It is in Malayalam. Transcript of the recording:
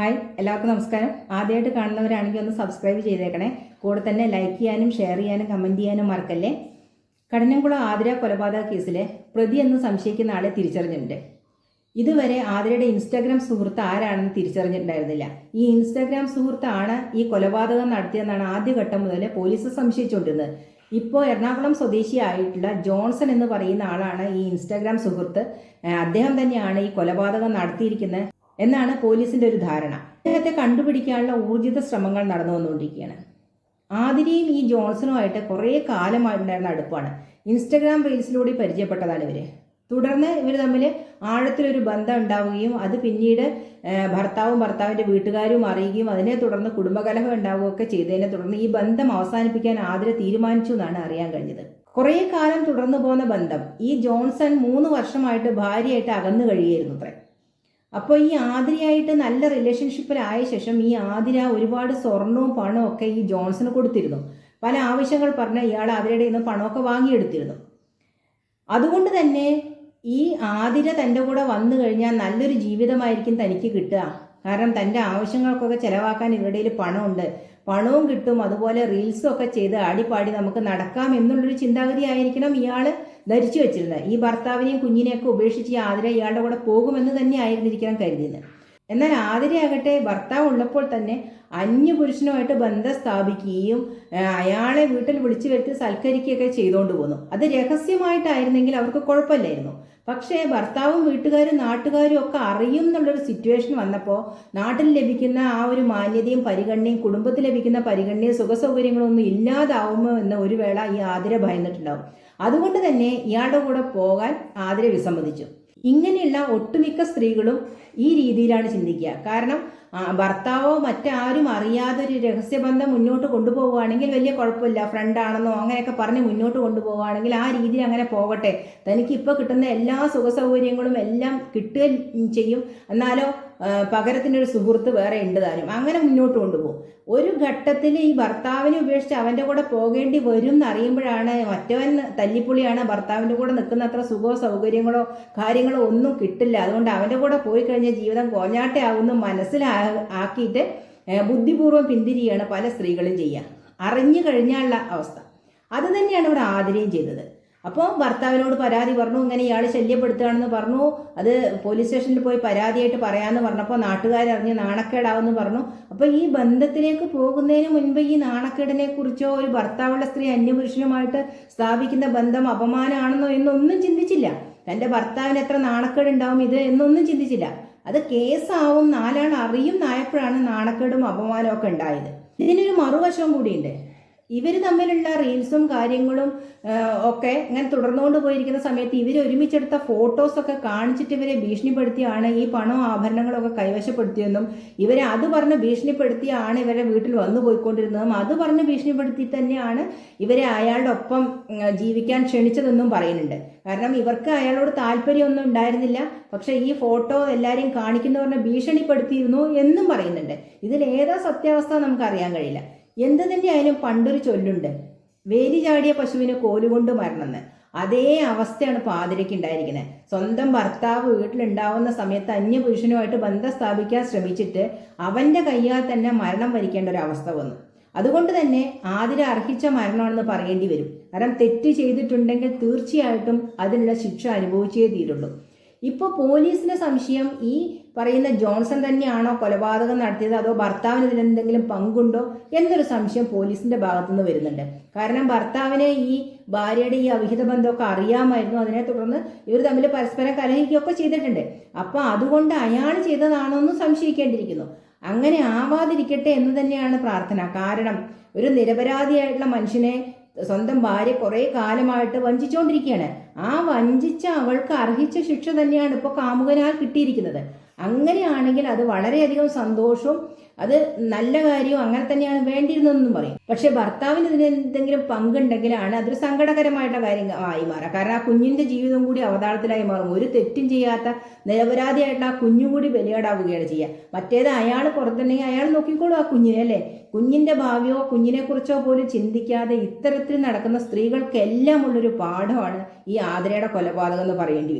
ഹായ് എല്ലാവർക്കും നമസ്കാരം. ആദ്യമായിട്ട് കാണുന്നവരാണെങ്കിൽ ഒന്ന് സബ്സ്ക്രൈബ് ചെയ്തേക്കണേ. കൂടെ തന്നെ ലൈക്ക് ചെയ്യാനും ഷെയർ ചെയ്യാനും കമന്റ് ചെയ്യാനും മറക്കല്ലേ? കഠിനംകുളം ആതിര കൊലപാതക കേസിലെ പ്രതി എന്ന് സംശയിക്കുന്ന ആളെ തിരിച്ചറിഞ്ഞിട്ടുണ്ട്. ഇതുവരെ ആതിരയുടെ ഇൻസ്റ്റാഗ്രാം സുഹൃത്ത് ആരാണെന്ന് തിരിച്ചറിഞ്ഞിട്ടുണ്ടായിരുന്നില്ല. ഈ ഇൻസ്റ്റാഗ്രാം സുഹൃത്താണ് ഈ കൊലപാതകം നടത്തിയെന്നാണ് ആദ്യഘട്ടം മുതൽ പോലീസ് സംശയിച്ചുകൊണ്ടിരുന്നത്. ഇപ്പോൾ എറണാകുളം സ്വദേശിയായിട്ടുള്ള ജോൺസൺ എന്ന് പറയുന്ന ആളാണ് ഈ ഇൻസ്റ്റാഗ്രാം സുഹൃത്ത്. അദ്ദേഹം തന്നെയാണ് ഈ കൊലപാതകം നടത്തിയിരിക്കുന്നത് എന്നാണ് പോലീസിന്റെ ഒരു ധാരണ. അദ്ദേഹത്തെ കണ്ടുപിടിക്കാനുള്ള ഊർജിത ശ്രമങ്ങൾ നടന്നു വന്നുകൊണ്ടിരിക്കുകയാണ് ആതിരയും ഈ ജോൺസണുമായിട്ട് കുറേ കാലമായിട്ടുണ്ടായിരുന്ന അടുപ്പാണ്. ഇൻസ്റ്റഗ്രാം റീൽസിലൂടെ പരിചയപ്പെട്ടതാണ് ഇവർ. തുടർന്ന് ഇവർ തമ്മിൽ ആഴത്തിലൊരു ബന്ധം ഉണ്ടാവുകയും അത് പിന്നീട് ഭർത്താവും ഭർത്താവിന്റെ വീട്ടുകാരും അറിയുകയും അതിനെ തുടർന്ന് കുടുംബകലഹം ഉണ്ടാവുകയൊക്കെ ചെയ്തതിനെ തുടർന്ന് ഈ ബന്ധം അവസാനിപ്പിക്കാൻ ആതിര തീരുമാനിച്ചു എന്നാണ് അറിയാൻ കഴിഞ്ഞത്. കുറേ കാലം തുടർന്നു പോകുന്ന ബന്ധം ഈ ജോൺസൺ മൂന്ന് വർഷമായിട്ട് ഭാര്യയായിട്ട് അകന്നു കഴിയായിരുന്നു അത്രേ. അപ്പോൾ ഈ ആതിരയായിട്ട് നല്ല റിലേഷൻഷിപ്പിലായ ശേഷം ഈ ആതിര ഒരുപാട് സ്വർണവും പണവും ഒക്കെ ഈ ജോൺസന് കൊടുത്തിരുന്നു. പല ആവശ്യങ്ങൾ പറഞ്ഞ് ഇയാൾ ആതിരയുടെ നിന്ന് പണമൊക്കെ വാങ്ങിയെടുത്തിരുന്നു. അതുകൊണ്ട് തന്നെ ഈ ആതിര തന്റെ കൂടെ വന്നു കഴിഞ്ഞാൽ നല്ലൊരു ജീവിതമായിരിക്കും തനിക്ക് കിട്ടുക. കാരണം തന്റെ ആവശ്യങ്ങൾക്കൊക്കെ ചിലവാക്കാൻ ഇവരുടെ പണമുണ്ട്. പണവും കിട്ടും അതുപോലെ റീൽസും ഒക്കെ ചെയ്ത് ആടിപ്പാടി നമുക്ക് നടക്കാം എന്നുള്ളൊരു ചിന്താഗതി ആയിരിക്കണം ഇയാൾ ധരിച്ചു വെച്ചിരുന്നത്. ഈ ഭർത്താവിനെയും കുഞ്ഞിനെയൊക്കെ ഉപേക്ഷിച്ച് ആതിര ഇയാളുടെ കൂടെ പോകുമെന്ന് തന്നെ ആയിരുന്നിരിക്കണം കരുതിയത്. എന്നാൽ ആതിരയാകട്ടെ ഭർത്താവ് ഉള്ളപ്പോൾ തന്നെ അന്യ പുരുഷനുമായിട്ട് ബന്ധം സ്ഥാപിക്കുകയും അയാളെ വീട്ടിൽ വിളിച്ചു വരുത്തി സൽക്കരിക്കുകയൊക്കെ ചെയ്തുകൊണ്ട് പോന്നു. അത് രഹസ്യമായിട്ടായിരുന്നെങ്കിൽ അവർക്ക് കുഴപ്പമില്ലായിരുന്നു. പക്ഷേ ഭർത്താവും വീട്ടുകാരും നാട്ടുകാരും ഒക്കെ അറിയും എന്നുള്ളൊരു സിറ്റുവേഷൻ വന്നപ്പോൾ നാട്ടിൽ ലഭിക്കുന്ന ആ ഒരു മാന്യതയും പരിഗണനയും കുടുംബത്തിൽ ലഭിക്കുന്ന പരിഗണനയും സുഖസൗകര്യങ്ങളും ഒന്നും ഇല്ലാതാവുമോ എന്ന് ഒരു വേള ഈ ആതിര ഭയന്നിട്ടുണ്ടാവും. അതുകൊണ്ട് തന്നെ ഇയാളുടെ കൂടെ പോകാൻ ആതിര വിസമ്മതിച്ചു. ഇങ്ങനെയുള്ള ഒട്ടുമിക്ക സ്ത്രീകളും ഈ രീതിയിലാണ് ചിന്തിക്കുക. കാരണം ഭർത്താവോ മറ്റാരും അറിയാതെ ഒരു രഹസ്യബന്ധം മുന്നോട്ട് കൊണ്ടുപോവുകയാണെങ്കിൽ വലിയ കുഴപ്പമില്ല. ഫ്രണ്ടാണെന്നോ അങ്ങനെയൊക്കെ പറഞ്ഞ് മുന്നോട്ട് കൊണ്ടുപോവുകയാണെങ്കിൽ ആ രീതിയിൽ അങ്ങനെ പോകട്ടെ. തനിക്ക് ഇപ്പോൾ കിട്ടുന്ന എല്ലാ സുഖ സൗകര്യങ്ങളും എല്ലാം കിട്ടുകയും ചെയ്യും. എന്നാലോ പകരത്തിനൊരു സുഹൃത്ത് വേറെ ഉണ്ട് താനും. അങ്ങനെ മുന്നോട്ട് കൊണ്ടുപോകും. ഒരു ഘട്ടത്തിൽ ഈ ഭർത്താവിനെ ഉപേക്ഷിച്ച് അവന്റെ കൂടെ പോകേണ്ടി വരും എന്നറിയുമ്പോഴാണ് ഒറ്റവൻ തല്ലിപ്പൊളിയാണ് ഭർത്താവിന്റെ കൂടെ നിൽക്കുന്ന അത്ര സുഖമോ സൗകര്യങ്ങളോ കാര്യങ്ങളോ ഒന്നും കിട്ടില്ല. അതുകൊണ്ട് അവന്റെ കൂടെ പോയി കഴിഞ്ഞാൽ ജീവിതം കോഞ്ഞാട്ടയാവുമെന്ന് മനസ്സിലാ ആക്കിയിട്ട് ബുദ്ധിപൂർവം പിന്തിരിയാണ് പല സ്ത്രീകളും ചെയ്യുക. അറിഞ്ഞു കഴിഞ്ഞാലുള്ള അവസ്ഥ. അത് തന്നെയാണ് ഇവിടെ ആതിരയും ചെയ്തത്. അപ്പോൾ ഭർത്താവിനോട് പരാതി പറഞ്ഞു ഇങ്ങനെ ഇയാൾ ശല്യപ്പെടുത്തുകയാണെന്ന് പറഞ്ഞു. അത് പോലീസ് സ്റ്റേഷനിൽ പോയി പരാതിയായിട്ട് പറയാമെന്ന് പറഞ്ഞപ്പോൾ നാട്ടുകാരറിഞ്ഞ് നാണക്കേടാവെന്ന് പറഞ്ഞു. അപ്പോൾ ഈ ബന്ധത്തിലേക്ക് പോകുന്നതിന് മുൻപ് ഈ നാണക്കേടിനെ കുറിച്ചോ ഒരു ഭർത്താവുള്ള സ്ത്രീ അന്യപുരുഷനുമായിട്ട് സ്ഥാപിക്കുന്ന ബന്ധം അപമാനമാണെന്നോ എന്നൊന്നും ചിന്തിച്ചില്ല. തന്റെ ഭർത്താവിന് എത്ര നാണക്കേട് ഉണ്ടാവും ഇത് എന്നൊന്നും ചിന്തിച്ചില്ല. അത് കേസാവും നാലാൾ അറിയും നായപ്പോഴാണ് നാണക്കേടും അപമാനവും ഒക്കെ ഉണ്ടായത്. ഇതിനൊരു മറുവശവും കൂടിയുണ്ട്. ഇവർ തമ്മിലുള്ള റീൽസും കാര്യങ്ങളും ഒക്കെ ഇങ്ങനെ തുടർന്നുകൊണ്ട് പോയിരിക്കുന്ന സമയത്ത് ഇവർ ഒരുമിച്ചെടുത്ത ഫോട്ടോസൊക്കെ കാണിച്ചിട്ട് ഇവരെ ഭീഷണിപ്പെടുത്തിയാണ് ഈ പണവും ആഭരണങ്ങളൊക്കെ കൈവശപ്പെടുത്തിയെന്നും ഇവരെ അത് പറഞ്ഞ് ഭീഷണിപ്പെടുത്തിയാണ് ഇവരെ വീട്ടിൽ വന്നു പോയിക്കൊണ്ടിരുന്നതും അത് പറഞ്ഞ് ഭീഷണിപ്പെടുത്തി തന്നെയാണ് ഇവരെ അയാളുടെ ഒപ്പം ജീവിക്കാൻ ക്ഷണിച്ചതെന്നും പറയുന്നുണ്ട്. കാരണം ഇവർക്ക് അയാളോട് താല്പര്യമൊന്നും ഉണ്ടായിരുന്നില്ല. പക്ഷെ ഈ ഫോട്ടോ എല്ലാവരെയും കാണിക്കുന്നവരെ ഭീഷണിപ്പെടുത്തിയിരുന്നു എന്നും പറയുന്നുണ്ട്. ഇതിൽ ഏതാ സത്യാവസ്ഥ നമുക്ക് അറിയാൻ കഴിയില്ല. എന്ത് തന്നെയായാലും പണ്ടൊരു ചൊല്ലുണ്ട്. വേലി ചാടിയ പശുവിന് കോലുകൊണ്ട് മരണമെന്ന്. അതേ അവസ്ഥയാണ് പാതിരയ്ക്ക് ഉണ്ടായിരിക്കുന്നത് സ്വന്തം ഭർത്താവ് വീട്ടിലുണ്ടാവുന്ന സമയത്ത് അന്യപുരുഷനുമായിട്ട് ബന്ധം സ്ഥാപിക്കാൻ ശ്രമിച്ചിട്ട് അവന്റെ കയ്യാൽ തന്നെ മരണം വരിക്കേണ്ട ഒരു അവസ്ഥ വന്നു. അതുകൊണ്ട് തന്നെ ആതിര അർഹിച്ച മരണമാണെന്ന് പറയേണ്ടി വരും. കാരണം തെറ്റ് ചെയ്തിട്ടുണ്ടെങ്കിൽ തീർച്ചയായിട്ടും അതിനുള്ള ശിക്ഷ അനുഭവിച്ചേ തീരുള്ളൂ. ഇപ്പോൾ പോലീസിന് സംശയം ഈ പറയുന്ന ജോൺസൺ തന്നെയാണോ കൊലപാതകം നടത്തിയത്? അതോ ഭർത്താവിന് ഇതിലെന്തെങ്കിലും പങ്കുണ്ടോ? എന്നൊരു സംശയം പോലീസിന്റെ ഭാഗത്തുനിന്ന് വരുന്നുണ്ട്. കാരണം ഭർത്താവിനെ ഈ ഭാര്യയുടെ ഈ അവിഹിത ബന്ധമൊക്കെ അറിയാമായിരുന്നു. അതിനെ തുടർന്ന് ഇവർ തമ്മിൽ പരസ്പരം കലഹിക്കുകയൊക്കെ ചെയ്തിട്ടുണ്ട്. അപ്പോൾ അതുകൊണ്ട് അയാൾ ചെയ്തതാണോ എന്ന് സംശയിക്കേണ്ടിയിരിക്കുന്നു. അങ്ങനെ ആവാതിരിക്കട്ടെ എന്ന് തന്നെയാണ് പ്രാർത്ഥന. കാരണം ഒരു നിരപരാധിയായിട്ടുള്ള മനുഷ്യനെ സ്വന്തം ഭാര്യ കുറേ കാലമായിട്ട് വഞ്ചിച്ചുകൊണ്ടിരിക്കുകയാണ് ആ വഞ്ചിച്ച അവൾക്ക് അർഹിച്ച ശിക്ഷ തന്നെയാണ് ഇപ്പോൾ കാമുകനാൽ കിട്ടിയിരിക്കുന്നത്. അങ്ങനെയാണെങ്കിൽ അത് വളരെയധികം സന്തോഷവും അത് നല്ല കാര്യവും അങ്ങനെ തന്നെയാണ് വേണ്ടിയിരുന്നതെന്നും പറയും. പക്ഷെ ഭർത്താവിന് ഇതിന് എന്തെങ്കിലും പങ്കുണ്ടെങ്കിലാണ് അതൊരു സങ്കടകരമായിട്ടുള്ള കാര്യം ആയി കാരണം ആ കുഞ്ഞിന്റെ ജീവിതം കൂടി അവതാളത്തിലായി മാറും. ഒരു തെറ്റും ചെയ്യാത്ത നിരപരാധിയായിട്ട് ആ കുഞ്ഞും കൂടി ബലിയാടാവുകയാണ് ചെയ്യുക മറ്റേത് അയാൾ പുറത്തുണ്ടെങ്കിൽ അയാൾ നോക്കിക്കോളും ആ കുഞ്ഞിനെ അല്ലേ? കുഞ്ഞിന്റെ ഭാവിയോ കുഞ്ഞിനെക്കുറിച്ചോ പോലും ചിന്തിക്കാതെ ഇത്തരത്തിൽ നടക്കുന്ന സ്ത്രീകൾക്കെല്ലാം ഉള്ളൊരു പാഠമാണ് ഈ ആതിരയുടെ കൊലപാതകം എന്ന് പറയേണ്ടി വരും.